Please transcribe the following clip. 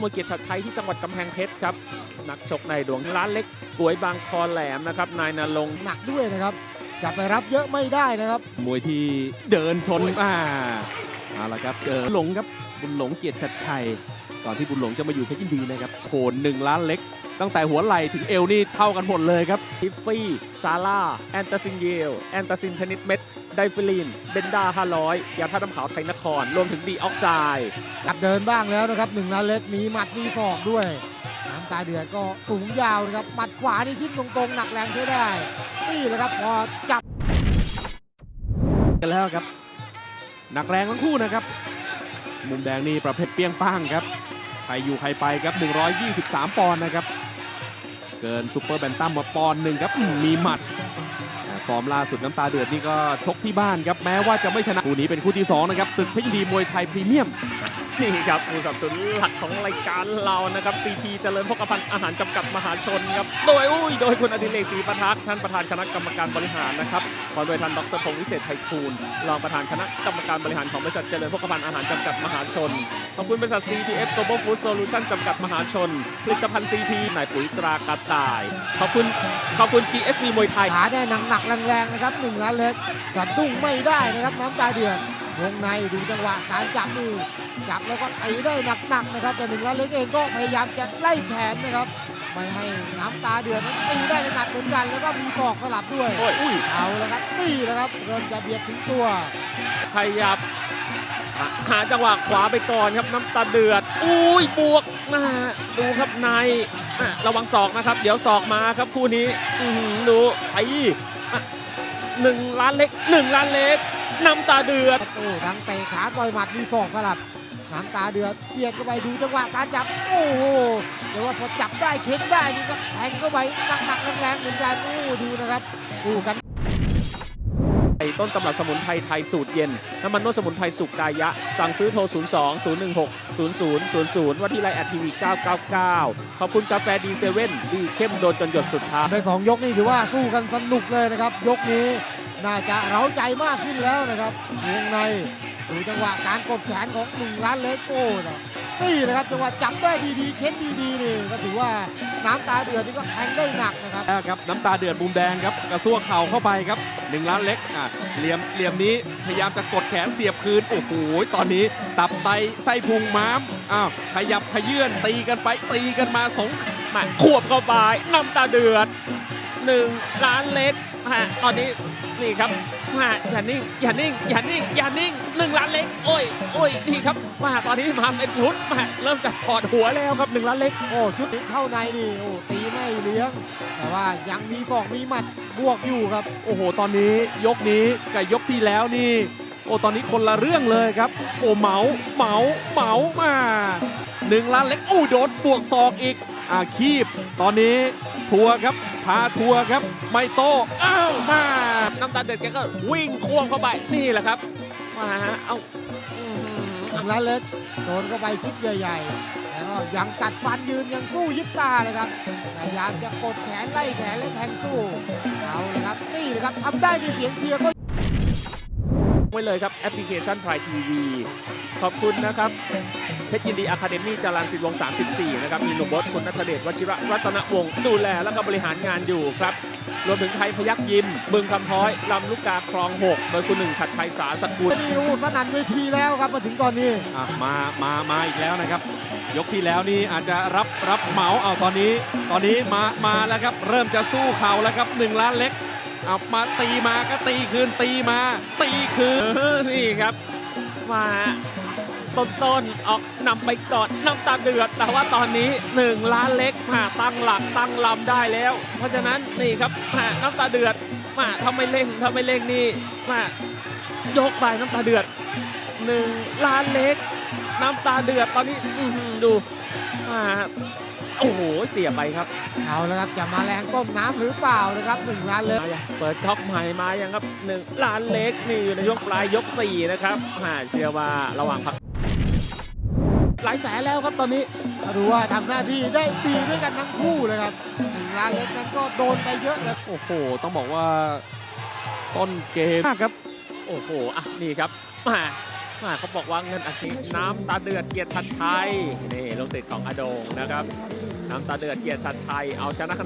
มวยเกียรติชัดชัยที่จังหวัดกำแพงเพชรครับ นักชกในดวงร้านเล็กกวยบางคอแหลมนะครับ นายนรงค์หนักด้วยนะครับจะไปรับเยอะไม่ได้นะครับ มวยที่เดินชนอ่าเอาละครับเจอหลงครับบุญหลงเกียรติชัดชัยก่อนที่บุญหลงจะมาอยู่เพชรยินดีนะครับโผนหนึ่งล้านเล็ก ตั้งแต่หัวไหล่ถึงเอวนี่เท่ากันหมดเลยครับทิฟฟี่ซาร่าแอนตาซินเยลแอนตาซินชนิดเม็ด ไดฟิลิน เบนดา500 ยาท่าตุน้ำขาวไทยนคร รวมถึงดีออกไซด์หัดเดินบ้างแล้วนะครับหนึ่งล้านเล็กมีหมัดมีศอกด้วยน้ำตาเดือดก็สูงยาวนะครับหมัดขวานี่ทิ่มตรงๆ หนักแรงใช้ได้ นี่แหละครับพอจับกันแล้วครับ หนักแรงทั้งคู่นะครับ มุมแดงนี่ประเภทเปี้ยงป้างครับใครอยู่ใครไปครับ 123 ปอนด์นะครับ เกินซูเปอร์แบนตัมมาปอนด์หนึ่งครับอืมมีหมัดอ่า ฟอร์มล่าสุดน้ำตาเดือดนี่ก็ชกที่บ้านครับแม้ว่าจะไม่ชนะคู่นี้เป็นคู่ที่2นะครับศึกเพชรยินดีมวยไทยพรีเมียมนี่ครับผู้สนับสนุนหลักของรายการเรานะครับ CP เจริญพกพันธ์อาหารจำกัดมหาชนครับ โดยอุ้ยโดยคุณอดิเรกศรีประทักษ์ท่านประธานคณะกรรมการบริหารนะครับพร้อมโดยท่านดรพงศ์วิเศษไพฑูรย์รองประธานคณะกรรมการบริหารของบริษัทเจริญพกพันธ์อาหารจำกัดมหาชน ขอบคุณบริษัท CPF Global Food Solution จำกัดมหาชน ผลิตภัณฑ์ CP นายปุ๋ยตรากระต่าย ขอบคุณขอบคุณ GSV มวยไทยขาได้หนักๆแรงๆนะครับหนึ่งล้านเล็กสะดุ้งไม่ได้นะครับน้ำตาเดือดวงในดูจังหวะการจับนี่จับแล้วก็ตีได้หนักๆนะครับแต่หนึ่งล้านเล็กเองก็พยายามจะไล่แขนนะครับไม่ให้น้ำตาเดือดนั้นตีได้หนักเหมือนกันแล้วก็มีศอกสลับด้วยโอ้ยอุ้ยเอาแล้วครับนี่แหละครับเริ่มจะเบียดถึงตัวขยับหาหาจังหวะขวาไปก่อนครับน้ำตาเดือด อุ้ยบวกนะดูครับในอะระวังศอกนะครับ เดี๋ยวศอกมาครับคู่นี้อื้อหือดูไอ้อะ หนึ่งล้านเล็กหนึ่งล้านเล็กน้ำตาเดือดโอ้ทั้งเตะขาต่อยหมัดมีศอกสลับน้ำตาเดือดเบียดเข้าไปดูจังหวะการจับ โอ้โหแต่ว่าพอจับได้เข็นได้นี่ก็แทงเข้าไปหนักๆแรงๆเหมือนกันโอ้ดูนะครับดูกัน ต้นตำรับสมุนไพรไทยสูตรเย็น น้ำมันนวดสมุนไพรสุกกายะ สั่งซื้อโทร 02 016 0000 ว่าที่ไลน์แอดทีวี999 ขอบคุณกาแฟดีเซเว่นดีเข้มโดนจนหยดสุดท้ายในสองยกนี่ถือว่าสู้กันสนุกเลยนะครับ ยกนี้น่าจะเร้าใจมากขึ้นแล้วนะครับวงในดูจังหวะการกดแขนของหนึ่งล้านเล็กโอ้นะ นี่แหละครับจังหวะจับได้ดีๆเค้นดีๆนี่ก็ถือว่าน้ำตาเดือดนี่ก็แทงได้หนักนะครับแล้วครับน้ำตาเดือดมุมแดงครับกระซวกเข่าเข้าไปครับหนึ่งล้านเล็กอะเหลี่ยมเหลี่ยมนี้พยายามจะกดแขนเสียบคืนโอ้โหตอนนี้ตับไตไส้พุงม้ามอ้าวขยับขยื่นตีกันไปตีกันมาสองมาขวบเข้าไปน้ำตาเดือดหนึ่งล้านเล็ก ฮะตอนนี้นี่ครับมาอย่านิ่งอย่านิ่งอย่านิ่งอย่านิ่งหนึ่งล้านเล็กโอ้ยโอ้ยนี่ครับมาตอนนี้มาเป็นชุดมาเริ่มจะถอดหัวแล้วครับหนึ่งล้านเล็กโอ้ชุดนี้เข้าในนี่โอ้ตีไม่เลี้ยง แต่ว่ายังมีศอกมีหมัดบวกอยู่ครับ โอ้โห ตอนนี้ยกนี้กับยกที่แล้วนี่ โอ้ตอนนี้คนละเรื่องเลยครับ โอ้เหมาเหมาเหมามาหนึ่งล้านเล็กอู้โดนบวกศอกอีกอาคีบตอนนี้ทัวร์ครับ พาทัวร์ครับ ไม่โตอ้าวมาน้ำตาเด็ดแกก็วิ่งควงเข้าไปนี่แหละครับมาเอาอื้อหือหนึ่งล้านเล็กโดนเข้าไปชุดใหญ่ๆแล้วก็ยังกัดฟันยืนยังสู้ยิบตาเลยครับพยายามจะกดแขนไล่แขนและแทงสู้เอาเลยครับนี่เลยครับทำได้ด้วยเสียงเชียร์ก็ ไว้เลยครับแอปพลิเคชันพรายทีวี ขอบคุณนะครับเพชรยินดีอะคาเดมี่จรัญสิทธิ์วงศ์34 นะครับ มีหนุ่มบดคุณนัทเดชวชิระรัตนวงศ์ดูแลแล้วก็บริหารงานอยู่ครับ รวมถึงไทยพยักยิมบึงคำพ้อยลำลูกกาคลอง 6 โดยคุณหนึ่งชัดชัยสารสกุลนี่โอ้สนั่นเวทีแล้วครับมาถึงตอนนี้อะมามามาอีกแล้วนะครับ ยกที่แล้วนี่อาจจะรับรับเหมาเอาตอนนี้ ตอนนี้มามาแล้วครับ เริ่มจะสู้เข่าแล้วครับหนึ่งล้านเล็ก เอามาตีมาก็ตีคืนตีมา ตีคืนนี่ครับมาต้นต้นๆออกนำไปก่อนน้ำตาเดือด แต่ว่าตอนนี้1ล้านเล็กมาตั้งหลักตั้งลำได้แล้ว เพราะฉะนั้นนี่ครับมาน้ำตาเดือดมาถ้าไม่เร่งถ้าไม่เร่งนี่มายกไปน้ำตาเดือด1ล้านเล็ก น้ำตาเดือดตอนนี้ดูมา โอ้โห เสียไปครับ เอาแล้วครับจะมาแรงต้นน้ำหรือเปล่านะครับหนึ่งล้านเล็กมายังเปิดท็อปใหม่มายังครับหนึ่งล้านเล็กนี่อยู่ในช่วงปลายยก4นะครับอ่าเชื่อว่าระหว่างพักหลายแสนแล้วครับตอนนี้มาดูว่าทำหน้าที่ได้ดีด้วยกันทั้งคู่เลยครับหนึ่งล้านเล็กนั้นก็โดนไปเยอะเลย โอ้โห ต้องบอกว่า ต้นเกมมากครับ โอ้โห อะ นี่ครับมา มาเขาบอกว่าเงินอาชีพน้ำตาเดือดเกียรติชัดชัยนี่ลูกศิษย์ของอดงนะครับ น้ำตาเดือดเกียรติชัดชัยเอาชนะคะแนน